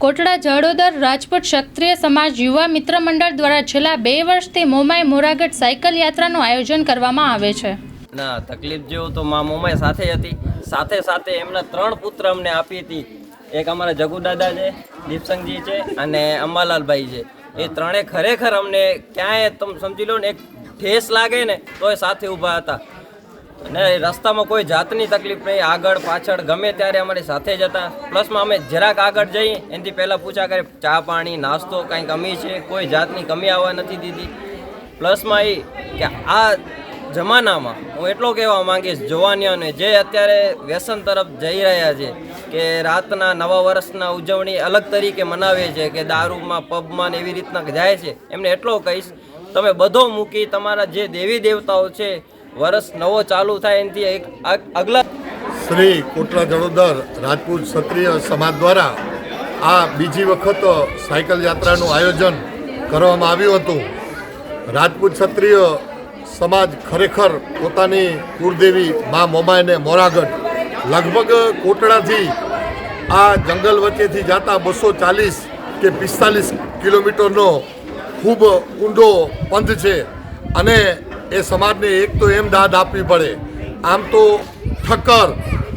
કોટડા જડોદર રાજપૂત ક્ષત્રિય સમાજ યુવા મિત્ર મંડળ દ્વારા છેલ્લા બે વર્ષથી મોમાઈ મોરાગઢ સાયકલ યાત્રાનું આયોજન કરવામાં આવે છે. ના, તકલીફ જેવું તો મા મોમાય સાથે હતી. સાથે સાથે એમના ત્રણ પુત્ર અમને આપી હતી. એક અમારા જગુ દાદા છે, દીપસંગજી છે અને અંબાલાલભાઈ છે. એ ત્રણે ખરેખર અમને ક્યાંય, તમે સમજી લો ને, એક ઠેસ લાગે ને તો એ સાથે ઊભા હતા. અને રસ્તામાં કોઈ જાતની તકલીફ નહીં. આગળ, પાછળ ગમે ત્યારે અમારી સાથે જ હતા. પ્લસમાં અમે જરાક આગળ જઈએ એનાથી પહેલાં પૂછા કરે, ચા પાણી, નાસ્તો કાંઈ કમી છે? કોઈ જાતની કમી આવવા નથી દીધી. પ્લસમાં એ કે, આ જમાનામાં હું એટલો કહેવા માંગીશ, જવાનીઓને, જે અત્યારે વ્યસન તરફ જઈ રહ્યા છે, કે રાતના નવા વર્ષના ઉજવણી અલગ તરીકે મનાવે છે, કે દારૂમાં, પબમાં ને એવી રીતના જાય છે. એમને એટલો કહીશ, તમે બધો મૂકી, તમારા જે દેવી દેવતાઓ છે વર્ષ નવો ચાલુ થાય એનાથી એક અગ- અગલા શ્રી કોટલા જડોદર રાજપૂત ક્ષત્રિય સમાજ દ્વારા આ બીજી વખત સાયકલ યાત્રાનું આયોજન કરવામાં આવ્યું હતું. રાજપૂત ક્ષત્રિય સમાજ ખરેખર પોતાની કુળદેવી મા મોમાયને મોરાગઢ, લગભગ કોટડાથી આ જંગલ વચ્ચેથી જતા બસો ચાલીસ કે પિસ્તાલીસ કિલોમીટરનો ખૂબ ઊંડો પંથ છે. અને એ સમાજને એક તો એમ દાદ આપવી પડે. આમ તો ઠક્કર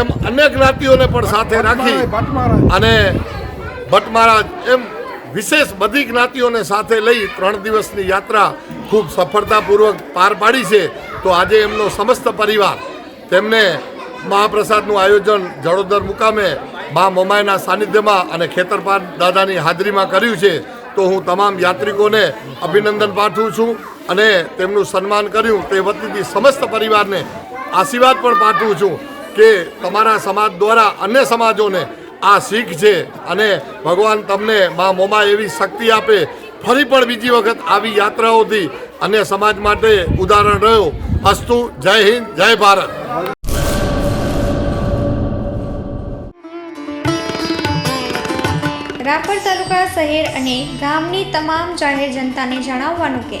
એમ અનેક જ્ઞાતિઓને પણ સાથે રાખી અને ભટ્ટ મહારાજ એમ વિશેષ બધી જ્ઞાતિઓને સાથે લઈ ત્રણ દિવસની યાત્રા ખૂબ સફળતાપૂર્વક પાર પાડી છે. તો આજે એમનો સમસ્ત પરિવાર તેમને મહાપ્રસાદનું આયોજન જડોદર મુકામે મા મોમાયના સાનિધ્યમાં અને ખેતરપાર દાદાની હાજરીમાં કર્યું છે. તો હું તમામ યાત્રિકોને અભિનંદન પાઠવું છું. અને તેમનું સન્માન કર્યું તે વતીથી સમસ્ત પરિવારને આશીર્વાદ પણ પાઠવું છું કે તમારા સમાજ દ્વારા અન્ય સમાજોને આ શીખ છે અને ભગવાન તમને મા મોમા એવી શક્તિ આપે. ફરી પણ બીજી વખત આવી યાત્રાઓથી અન્ય સમાજ માટે ઉદાહરણ રહ્યો. અસ્તુ જય હિન્દ, જય ભારત. રાપર તાલુકા શહેર અને ગામની તમામ જાહેર જનતાને જણાવવાનું કે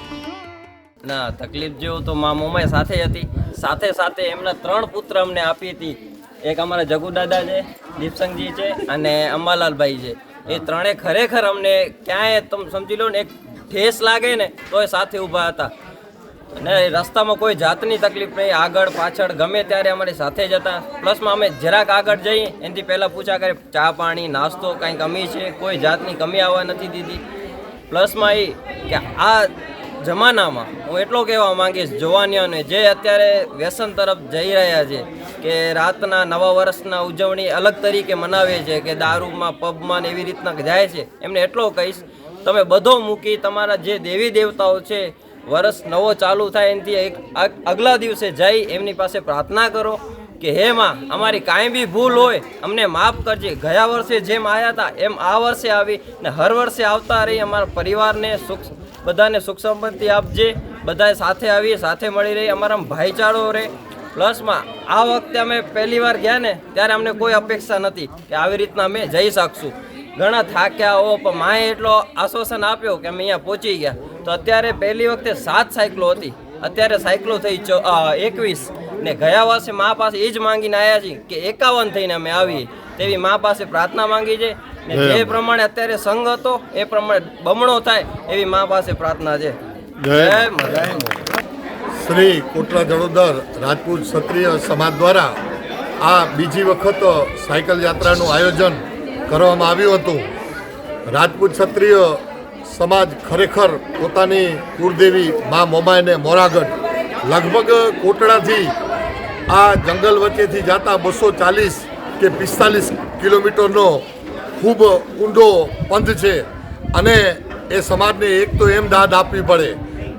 ના, તકલીફ જેવું તો મા મોમાઈ સાથે હતી. સાથે સાથે એમના ત્રણ પુત્ર અમને આપી હતી. એક અમારા જગુ દાદા છે, દીપસંગજી છે અને અંબાલાલભાઈ છે. એ ત્રણે ખરેખર અમને ક્યાંય તમે સમજી લો ને, એક ઠેસ લાગે ને તો એ સાથે ઊભા હતા. અને રસ્તામાં કોઈ જાતની તકલીફ નહીં. આગળ, પાછળ, ગમે ત્યારે અમારી સાથે જ હતા. પ્લસમાં અમે જરાક આગળ જઈએ એનાથી પહેલાં પૂછા કરે, ચા પાણી, નાસ્તો, કાંઈ કમી છે? કોઈ જાતની કમી આવવા નથી દીધી? પ્લસમાં એ કે, આ જમાનામાં હું એટલો કહેવા માંગીશ જુવાનીઓને જે અત્યારે વ્યસન તરફ જઈ રહ્યા છે કે રાતના નવા વર્ષના ઉજવણી અલગ તરીકે મનાવે છે કે દારૂમાં, પબમાં એવી રીતના જાય છે, એમને એટલો કહીશ. તમે બધો મૂકી તમારા જે દેવી દેવતાઓ છે વર્ષ નવો ચાલુ થાય એનાથી એક આગલા દિવસે જઈ એમની પાસે પ્રાર્થના કરો કે હે માં, અમારી કાંઈ બી ભૂલ હોય, અમને માફ કરજે. ગયા વર્ષે જેમ આવ્યા હતા એમ આ વર્ષે આવી ને હર વર્ષે આવતા રહી અમારા પરિવારને સુખ બધાને સુખ સંપત્તિ આપજે. બધાએ સાથે આવીએ, સાથે મળી રહી અમારા ભાઈચારો રહે. પ્લસમાં આ વખતે અમે પહેલી વાર ગયા ને, ત્યારે અમને કોઈ અપેક્ષા નથી કે આવી રીતના અમે જઈ શકશું. ઘણા થાક્યા હો પણ માએ એટલો આશ્વાસન આપ્યો કે અમે અહીંયા પહોંચી ગયા. તો અત્યારે પહેલી વખતે સાત સાયકલો હતી. અત્યારે સાયકલો થઈ એકવીસ. ને ગયા વર્ષે મા પાસે એ જ માંગીને આવ્યા છીએ કે એકાવન થઈને અમે આવીએ. તેવી મા પાસે પ્રાર્થના માંગી છે. ને જે પ્રમાણે અત્યારે સંઘ હતો એ પ્રમાણે બમણો થાય એવી મા પાસે પ્રાર્થના છે. શ્રી કોટલા જડોદર રાજપૂત ક્ષત્રિય સમાજ દ્વારા આ બીજી વખત સાયકલ યાત્રાનું આયોજન કરવામાં આવ્યું હતું. રાજપૂત ક્ષત્રિય સમાજ ખરેખર પોતાની કુળદેવી મા મોમાયને મોરાગઢ લગભગ કોટડાથી આ જંગલ વચ્ચેથી જતા બસો ચાલીસ કે પિસ્તાલીસ કિલોમીટરનો ખૂબ ઊંડો પંથ છે અને એ સમાજને એક તો એમ દાદ આપવી પડે.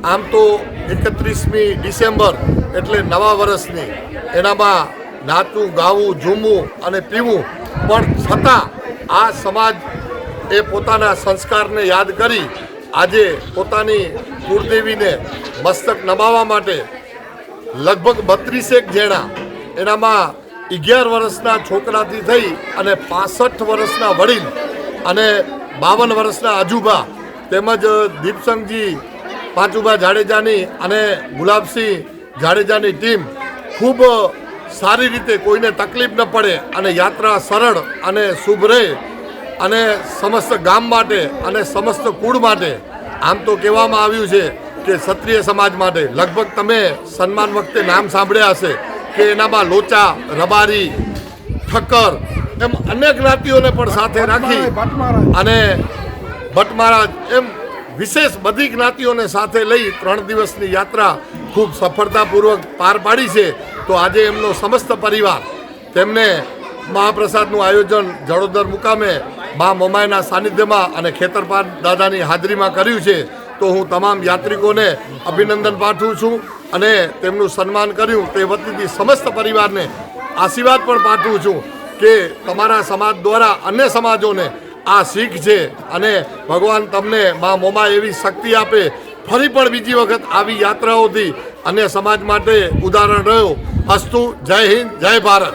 આમ તો એકત્રીસમી ડિસેમ્બર એટલે નવા વર્ષની. એનામાં નાચવું, ગાવું, ઝૂમવું અને પીવું. પણ છતાં આ સમાજ એ પોતાના સંસ્કારને યાદ કરી આજે પોતાની કુળદેવીને મસ્તક નમાવા માટે લગભગ બત્રીસેક જણા એનામાં અગિયાર વર્ષના છોકરાથી થઈ અને પાસઠ વર્ષના વડીલ અને બાવન વર્ષના આજુબા તેમજ દીપસંગજી, પાંચુબા જાડેજાની અને ગુલાબસિંહ જાડેજાની ટીમ ખૂબ સારી રીતે કોઈને તકલીફ ન પડે અને યાત્રા સરળ અને શુભ રહે અને સમસ્ત ગામ માટે અને સમસ્ત કુળ માટે. આમ તો કહેવામાં આવ્યું છે કે ક્ષત્રિય સમાજ માટે. લગભગ તમે સન્માન વખતે નામ સાંભળ્યા હશે. કે એનામાં લોચા રબારી ઠક્કર એમ અનેક જ્ઞાતિઓને પણ સાથે રાખી અને ભટ્ટ મહારાજ એમ વિશેષ બધી જ્ઞાતિઓને સાથે લઈ ત્રણ દિવસની યાત્રા ખૂબ સફળતાપૂર્વક પાર પાડી છે. તો આજે એમનો સમસ્ત પરિવાર તેમને મહાપ્રસાદનું આયોજન જડોદર મુકામે મા મોમાયના સાનિધ્યમાં અને ખેતરપાર દાદાની હાજરીમાં કર્યું છે. તો હું તમામ યાત્રિકોને અભિનંદન પાઠવું છું અને તેમનું સન્માન કર્યું તે વતીથી સમસ્ત પરિવારને આશીર્વાદ પણ પાઠવું છું કે તમારા સમાજ દ્વારા અન્ય સમાજોને આ શીખ છે અને ભગવાન તમને મા મોમા એવી શક્તિ આપે. ફરી પણ બીજી વખત આવી યાત્રાઓથી અન્ય સમાજ માટે ઉદાહરણ રહ્યો. અસ્તુ, જય હિન્દ, જય ભારત.